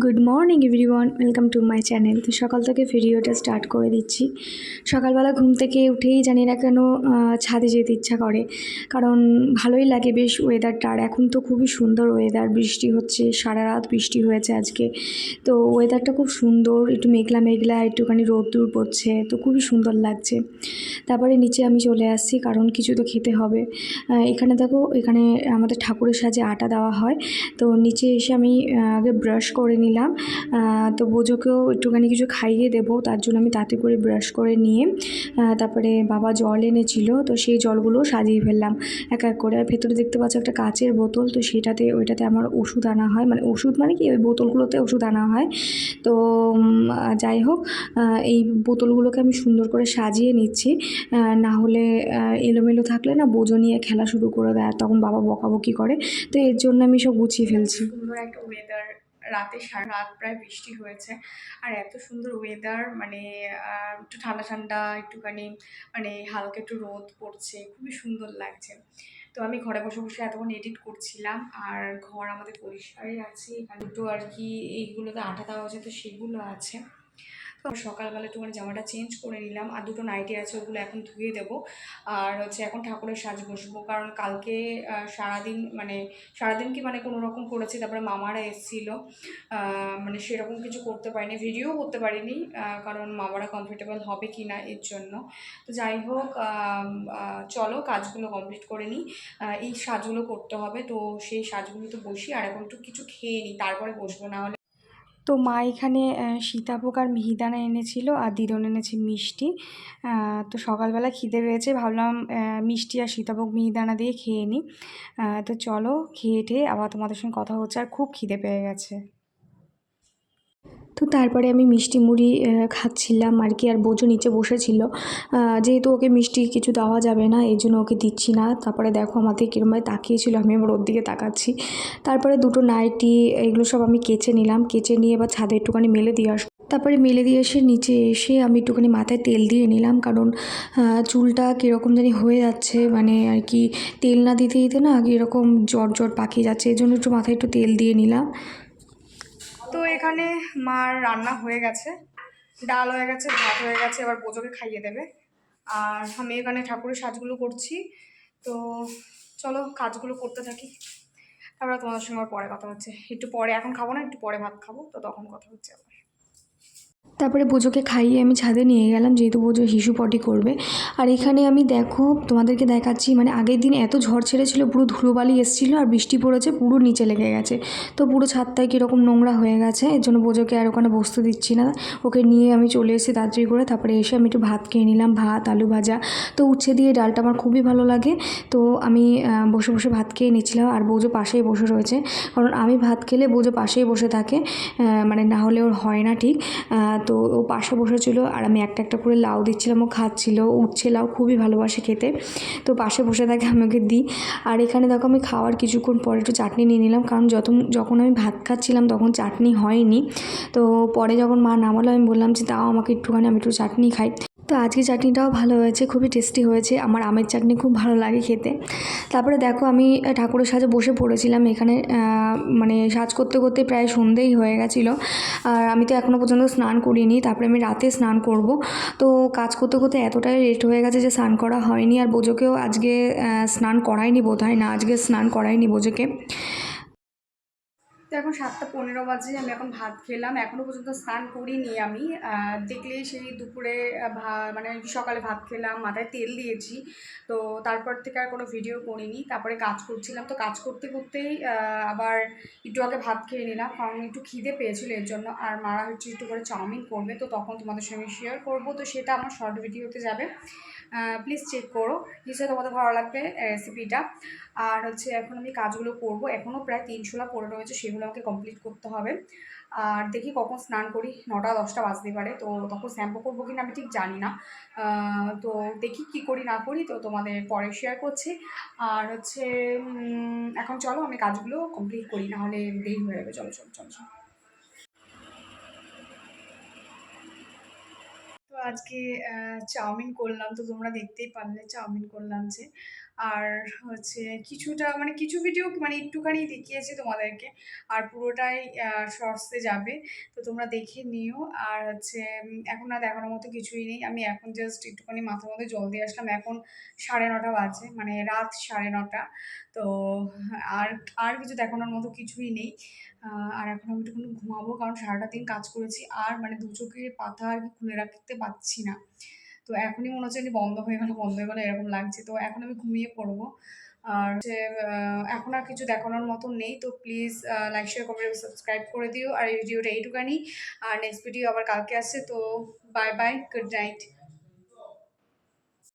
Good morning everyone welcome to my channel তো সকাল থেকে ভিডিওটা স্টার্ট করে দিচ্ছি। সকালবেলা ঘুম থেকে উঠেই জানি না কেন ছাদে যেতে ইচ্ছা করে। কারণ ভালোই লাগে বেশ ওয়েদারটা আর এখন তো খুবই সুন্দর ওয়েদার বৃষ্টি হচ্ছে, সারা রাত বৃষ্টি হয়েছে আজকে। তো ওয়েদারটা খুব সুন্দর, একটু মেঘলা মেঘলা, একটুখানি রোদ্দুর পড়ছে। তো খুবই সুন্দর লাগছে। তারপরে নিচে আমি চলে আসছি, কারণ কিছু তো খেতে হবে। এখানে দেখো, এখানে আমাদের ঠাকুরের সাজে আটা দেওয়া হয়। তো নিচে এসে আমি আগে ব্রাশ করে নিলাম। তো বোঝোকেও একটুখানি কিছু খাইয়ে দেবো, তার জন্য আমি তাতে করে ব্রাশ করে নিয়ে তারপরে বাবা জল এনেছিল, তো সেই জলগুলো সাজিয়ে ফেললাম এক এক করে। আর ভেতরে দেখতে পাচ্ছ একটা কাচের বোতল, তো সেটাতে, ওইটাতে আমার ওষুধ আনা হয়। মানে ওষুধ মানে কি? ওই বোতলগুলোতে ওষুধ আনা হয়। তো যাই হোক এই বোতলগুলোকে আমি সুন্দর করে সাজিয়ে নিচ্ছি। না হলে এলোমেলো থাকলে না বোঝো নিয়ে খেলা শুরু করে দেয় তখন বাবা বকাবকি করে। তো এর জন্য আমি সব গুছিয়ে ফেলছি। সুন্দর একটা ওয়েদার রাতে সারা রাত প্রায় বৃষ্টি হয়েছে। আর এত সুন্দর ওয়েদার মানে একটু ঠান্ডা ঠান্ডা, একটুখানি মানে হালকা একটু রোদ পড়ছে, খুবই সুন্দর লাগছে। তো আমি ঘরে বসে বসে এতক্ষণ এডিট করছিলাম, আর ঘর আমাদের পরিষ্কারই আছে দুটো আর কি, এইগুলোতে আঠা দেওয়া আছে তো সেগুলো আছে। সকালবেলা একটুখানি জামাটা চেঞ্জ করে নিলাম। আর দুটো নাইটি আছে, ওগুলো এখন ধুয়ে দেবো। আর হচ্ছে এখন ঠাকুরের সাজ বসবো। কারণ কালকে সারাদিন মানে সারাদিন কি মানে কোনো রকম করেছি, তারপরে মামারা এসেছিল। মানে সেরকম কিছু করতে পারিনি। ভিডিও করতে পারিনি কারণ মামারা কমফোর্টেবল হবে কি না এর জন্য। তো যাই হোক চলো কাজগুলো কমপ্লিট করে নিই। এই সাজগুলো করতে হবে। তো সেই সাজগুলো তো বসি। আর এখন একটু কিছু খেয়ে নিই। তারপরে বসবো, না হলে তো মা এখানে সীতাভোগ আর মিহিদানা এনেছিল আর দিদন এনেছে মিষ্টি। তো সকালবেলা খিদে পেয়েছে, ভাবলাম মিষ্টি আর সীতাভোগ, মিহিদানা দিয়ে খেয়ে নিই তো চলো, খেয়ে টেয়ে আবার তোমাদের সঙ্গে কথা হচ্ছে আর খুব খিদে পেয়ে গেছে। তো তারপরে আমি মিষ্টি মুড়ি খাচ্ছিলাম আর কি, আর বোঝো নিচে বসেছিল। যেহেতু ওকে মিষ্টি কিছু দেওয়া যাবে না, এই জন্য ওকে দিচ্ছি না। তারপরে দেখো আমাদের কীরমভাবে তাকিয়েছিল, আমি আবার ওর দিকে তাকাচ্ছি। তারপরে দুটো নাইটি, এগুলো সব আমি কেচে নিলাম। কেচে নিয়ে এবার ছাদে একটুখানি মেলে দিয়ে আসব তারপরে মেলে দিয়ে এসে নিচে এসে আমি একটুখানি মাথায় তেল দিয়ে নিলাম। কারণ চুলটা কীরকম জানি হয়ে যাচ্ছে মানে আর কি তেল না দিতে দিতে না এরকম জ্বর জ্বর পাকিয়ে যাচ্ছে। এই জন্য একটু মাথায় একটু তেল দিয়ে নিলাম। তো এখানে মার রান্না হয়ে গেছে, ডাল হয়ে গেছে, ভাত হয়ে গেছে, এবার বোঝোকে খাইয়ে দেবে। আর আমি এখানে ঠাকুরের সাজগুলো করছি, তো চলো কাজগুলো করতে থাকি। তারপরে তোমাদের সঙ্গে পরে কথা হচ্ছে। একটু পরে, এখন খাব না, একটু পরে ভাত খাব, তো তখন কথা হচ্ছে আবার। তারপরে বোঝোকে খাইয়ে আমি ছাদে নিয়ে গেলাম, যেহেতু বোঝো হিসু পটি করবে। আর এখানে আমি দেখো, তোমাদেরকে দেখাচ্ছি মানে আগের দিন এত ঝড় ছেড়েছিল, পুরো ধুলোবালি এসেছিল আর বৃষ্টি পড়েছে, পুরো নিচে লেগে গেছে। তো পুরো ছাদটায় কীরকম নোংরা হয়ে গেছে, এর জন্য বোঝোকে আর ওখানে বসতে দিচ্ছি না। ওকে নিয়ে আমি চলে এসেছি তাড়াতাড়ি করে, তারপরে এসে আমি একটু ভাত খেয়ে নিলাম, ভাত, আলু ভাজা। তো উচ্ছে দিয়ে ডালটা আমার খুবই ভালো লাগে, তো আমি বসে বসে ভাত খেয়ে নিচ্ছিলাম আর বোঝো পাশেই বসে রয়েছে। কারণ আমি ভাত খেলে বোঝো পাশেই বসে থাকে মানে না হলে ওর হয় না ঠিক তো ও পাশে বসেছিল আর আমি একটা একটা করে লাউ দিচ্ছিলাম, ও খাচ্ছিল উঠছে লাউ খুবই ভালোবাসে খেতে। তো পাশে বসে থাকে আমি ওকে দিই। আর এখানে দেখো আমি খাওয়ার কিছুক্ষণ পরে একটু চাটনি নিয়ে নিলাম, কারণ যত যখন আমি ভাত খাচ্ছিলাম তখন চাটনি হয়নি। তো পরে যখন মা নামালো আমি বললাম যে তাও আমাকে একটুখানি, আমি একটু চাটনি খাই। তো আজকে চাটনিটাও ভালো হয়েছে, খুবই টেস্টি হয়েছে। আমার আমের চাটনি খুব ভালো লাগে খেতে। তারপরে দেখো আমি ঠাকুরের সাজে বসে পড়েছিলাম এখানে মানে সাজ করতে করতে প্রায় সন্ধেই হয়ে গেছিল। আর আমি তো এখনও পর্যন্ত স্নান করিনি, তারপরে আমি রাতে স্নান করব। তো কাজ করতে করতে এতটাই লেট হয়ে গেছে যে স্নান করা হয়নি। আর বোঝোকেও আজকে স্নান করায়নি বোধ হয় না, আজকে স্নান করায়নি বোঝোকে তো এখন সাতটা পনেরো বাজে আমি এখন ভাত খেলাম। এখনও পর্যন্ত স্নান করিনি আমি। আহ, দেখলেই সেই দুপুরে ভা- মানে সকালে ভাত খেলাম মাথায় তেল দিয়েছি। তো তারপর থেকে আর কোনো ভিডিও করিনি। তারপরে কাজ করছিলাম। তো কাজ করতে করতেই আবার একটু আগে ভাত খেয়ে নিলাম। কারণ একটু খিদে পেয়েছিল এর জন্য। আর মারা হচ্ছে একটু করে চাউমিন করবে। তো তখন তোমাদের সঙ্গে শেয়ার করব। তো সেটা আমার শর্ট ভিডিওতে যাবে। প্লিজ চেক করো। নিশ্চয়ই তোমাদের ভালো লাগবে রেসিপিটা আর হচ্ছে এখন আমি কাজগুলো করব। এখনও প্রায় তিনশোলা পড়ে রয়েছে সেগুলো আমাকে কমপ্লিট করতে হবে। আর দেখি কখন স্নান করি, নটা, দশটা বাজতে পারে, তো তখন শ্যাম্পু করব কিনা আমি ঠিক জানি না। তো দেখি কি করি, না করি, তো তোমাদের পরে শেয়ার করছি। আর হচ্ছে এখন চলো আমি কাজগুলো কমপ্লিট করি নাহলে দেরি হয়ে যাবে। চলো চলো চলো চলো। আজকে চাউমিন করলাম, তো তোমরা দেখতেই পারলে চাউমিন করলাম যে। আর হচ্ছে কিছুটা মানে কিছু ভিডিও মানে একটুখানি দেখিয়েছি তোমাদেরকে। আর পুরোটাই শর্টসে যাবে। তো তোমরা দেখে নিও। আর হচ্ছে এখন আর দেখানোর মতো কিছুই নেই। আমি এখন জাস্ট একটুখানি মাথার মধ্যে জল দিয়ে আসলাম। এখন সাড়ে নটা বাজে মানে রাত সাড়ে নটা। তো আর আর কিছু দেখানোর মতো কিছুই নেই। আর এখন আমি একটুখানি ঘুমাবো, কারণ সারাটা দিন কাজ করেছি। আর মানে দু চোখের পাতা আর কি খুলে রাখতে পারছি না। তো এখনই মনে হচ্ছে বন্ধ হয়ে গেল, বন্ধ হয়ে গেল, এরকম লাগছে। তো এখন আমি ঘুমিয়ে পড়ব। আর যে এখন আর কিছু দেখানোর মতো নেই। তো please like share comment subscribe করে দিও। আর এই ভিডিওটা এইটুকানি। আর নেক্সট ভিডিও আবার কালকে আসছে। তো বাই বাই গুড নাইট